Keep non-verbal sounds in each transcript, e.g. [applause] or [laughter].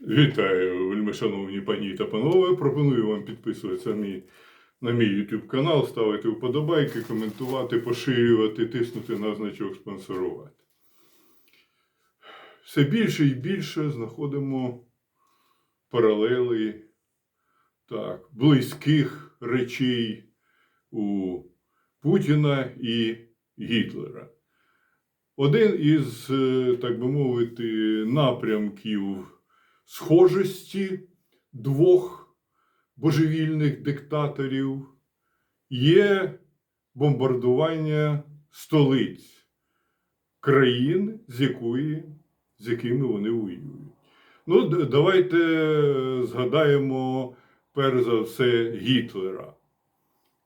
Вітаю, вельми шановні пані та панове. Пропоную вам підписуватися на мій, на мій YouTube канал, ставити вподобайки, коментувати, поширювати, тиснути на значок спонсорувати. Все більше і більше знаходимо паралели так, близьких речей у Путіна і Гітлера. Один із, е, так би мовити, напрямків схожості двох божевільних диктаторів є бомбардування столиць країн, з якої, з якими вони воюють. Ну, давайте згадаємо перш за все Гітлера.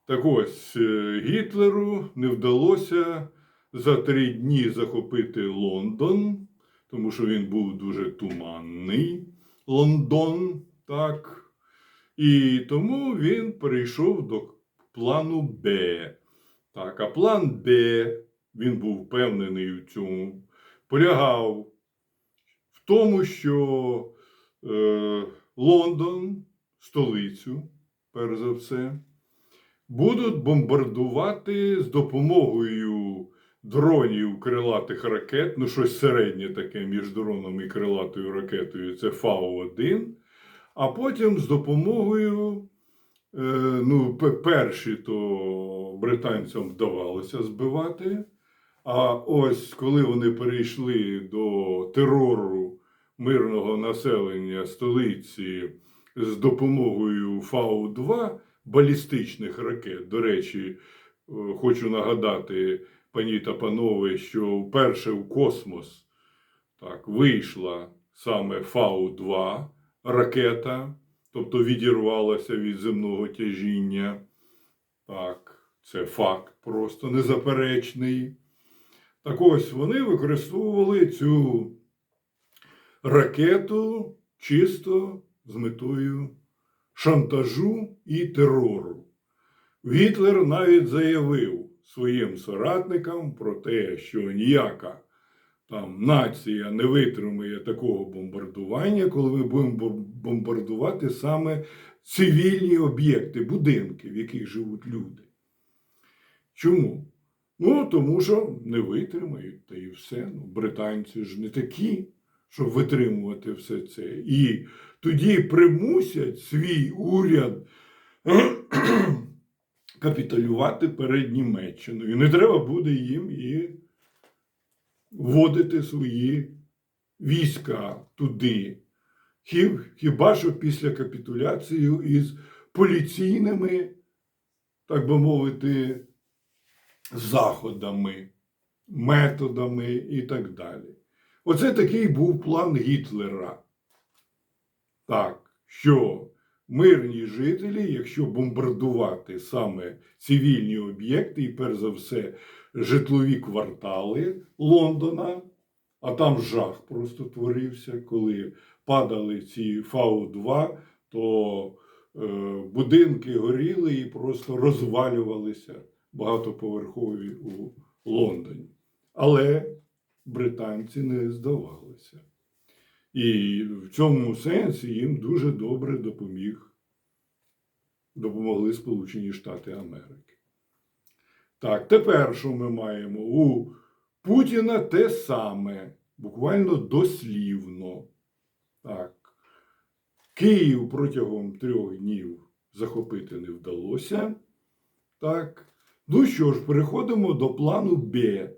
Так ось е, Гітлеру не вдалося за три дні захопити Лондон, тому що він був дуже туманний Лондон, так. І тому він перейшов до плану Б. Так, а план Б, він був впевнений в цьому, полягав в тому, що е, Лондон, столицю, перш за все, будуть бомбардувати з допомогою дронів крилатих ракет, ну щось середнє таке між дроном і крилатою ракетою, це Фау-1. А потім з допомогою, е, ну, перші то британцям вдавалося збивати. А ось коли вони перейшли до терору мирного населення столиці з допомогою Фау-2 балістичних ракет, до речі, е, хочу нагадати, пані та панове, що вперше в космос так, вийшла саме Фау-2 ракета, тобто відірвалася від земного тяжіння. Так, це факт просто незаперечний. Так ось вони використовували цю ракету чисто з метою шантажу і терору. Гітлер навіть заявив своїм соратникам про те, що ніяка там нація не витримує такого бомбардування, коли ми будемо бомбардувати саме цивільні об'єкти, будинки, в яких живуть люди. Чому? Ну, тому що не витримають, та і все. Ну, британці ж не такі, щоб витримувати все це. І тоді примусять свій уряд капітулювати перед Німеччиною. Не треба буде їм і вводити свої війська туди. Хіба що після капітуляції із поліційними, так би мовити, заходами, методами і так далі. Оце такий був план Гітлера. Так, що мирні жителі, якщо бомбардувати саме цивільні об'єкти, і перш за все житлові квартали Лондона, а там жах просто творився, коли падали ці Фау-2, то е, будинки горіли і просто розвалювалися багатоповерхові у Лондоні. Але британці не здавалися. І в цьому сенсі їм дуже добре допоміг, допомогли Сполучені Штати Америки. Так, тепер що ми маємо? У Путіна те саме, буквально дослівно. Так. Київ протягом трьох днів захопити не вдалося. Так. Ну що ж, переходимо до плану Б.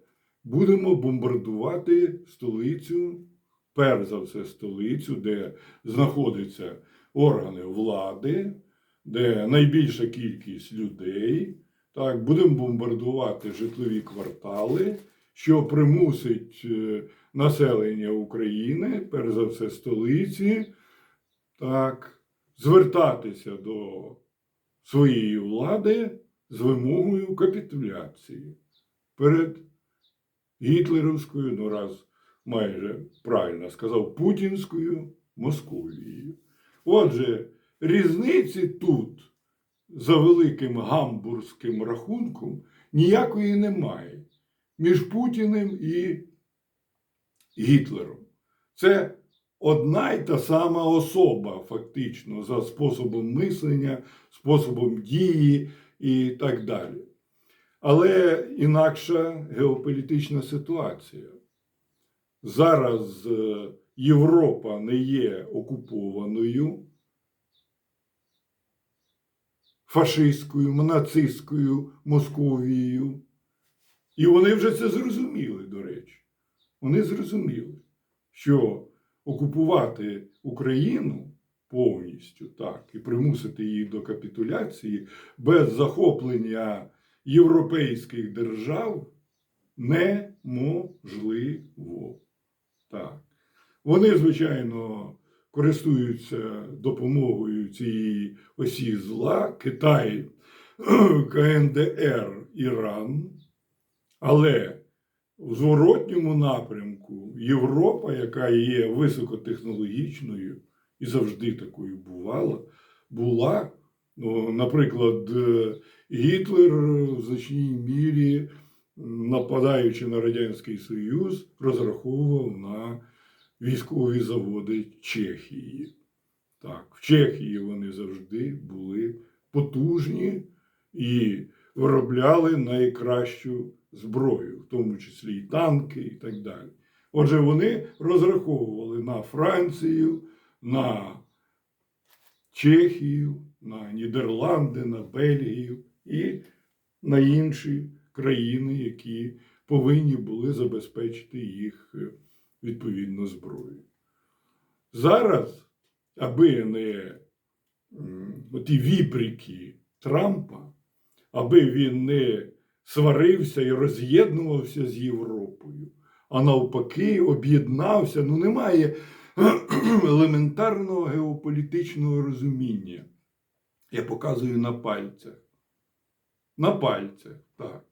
Будемо бомбардувати столицю, перш за все, столицю, де знаходяться органи влади, де найбільша кількість людей. Так, будемо бомбардувати житлові квартали, що примусить е, населення України, перш за все столиці, так, звертатися до своєї влади з вимогою капітуляції перед гітлерівською, ну раз майже правильно сказав, путінською Московією. Отже, різниці тут за великим гамбурзьким рахунком ніякої немає між Путіним і Гітлером. Це одна й та сама особа, фактично, за способом мислення, способом дії і так далі. Але інакша геополітична ситуація. Зараз е, Європа не є окупованою фашистською, нацистською Московією. І вони вже це зрозуміли, до речі. Вони зрозуміли, що окупувати Україну повністю так і примусити її до капітуляції без захоплення європейських держав неможливо. Вони, звичайно, користуються допомогою цієї осі зла Китай, [clears throat] КНДР, Іран. Але в зворотньому напрямку Європа, яка є високотехнологічною і завжди такою бувала, була, ну, наприклад, е, Гітлер в значній мірі, нападаючи на Радянський Союз, розраховував на військові заводи Чехії. Так, в Чехії вони завжди були потужні і виробляли найкращу зброю, в тому числі і танки, і так далі. Отже, вони розраховували на Францію, на Чехію, на Нідерланди, на Бельгію і на інші країни, які повинні були забезпечити їх відповідно зброєю. Зараз, аби не ті віприки Трампа, аби він не сварився і роз'єднувався з Європою, а навпаки, об'єднався. Ну, немає [clears throat] елементарного геополітичного розуміння. Я показую на пальцях. На пальцях, так.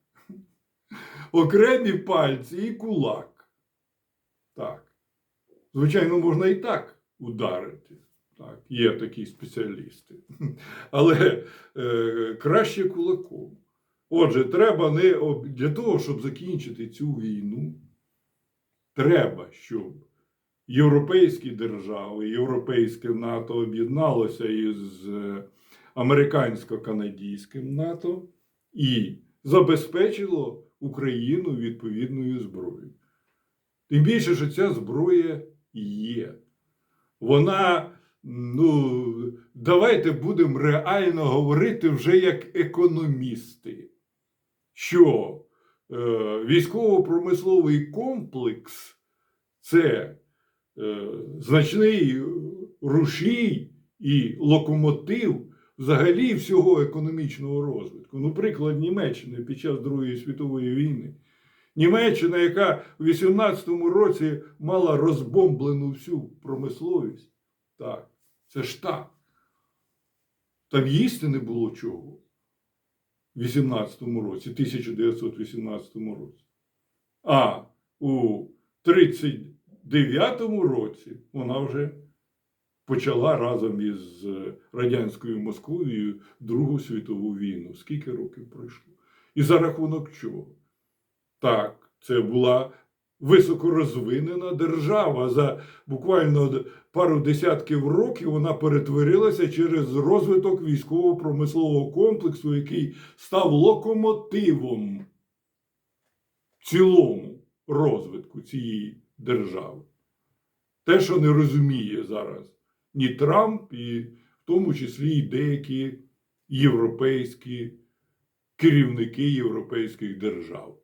Окремі пальці і кулак. Так. Звичайно, можна і так ударити. Так, є такі спеціалісти. [laughs] Але е, краще кулаком. Отже, треба не для того, щоб закінчити цю війну, треба, щоб європейські держави, європейське НАТО об'єдналося із е, американсько-канадським НАТО і забезпечило Україну відповідною зброєю. Тим більше, що ця зброя є. Вона, ну, давайте будемо реально говорити вже як економісти, що е, військово-промисловий комплекс це е, значний рушій і локомотив взагалі всього економічного розвитку. Ну, приклад Німеччини під час Другої світової війни. Німеччина, яка у 18-му році мала розбомблену всю промисловість. Так, це ж так. Там їсти не було чого в 18-му році, 1918 році. А у 39-му році вона вже почала разом із радянською Московією Другу світову війну. Скільки років пройшло? І за рахунок чого? Так, це була високорозвинена держава. За буквально пару десятків років вона перетворилася через розвиток військово-промислового комплексу, який став локомотивом в цілому розвитку цієї держави. Те, що не розуміє зараз ні Трамп, і в тому числі і деякі європейські керівники європейських держав.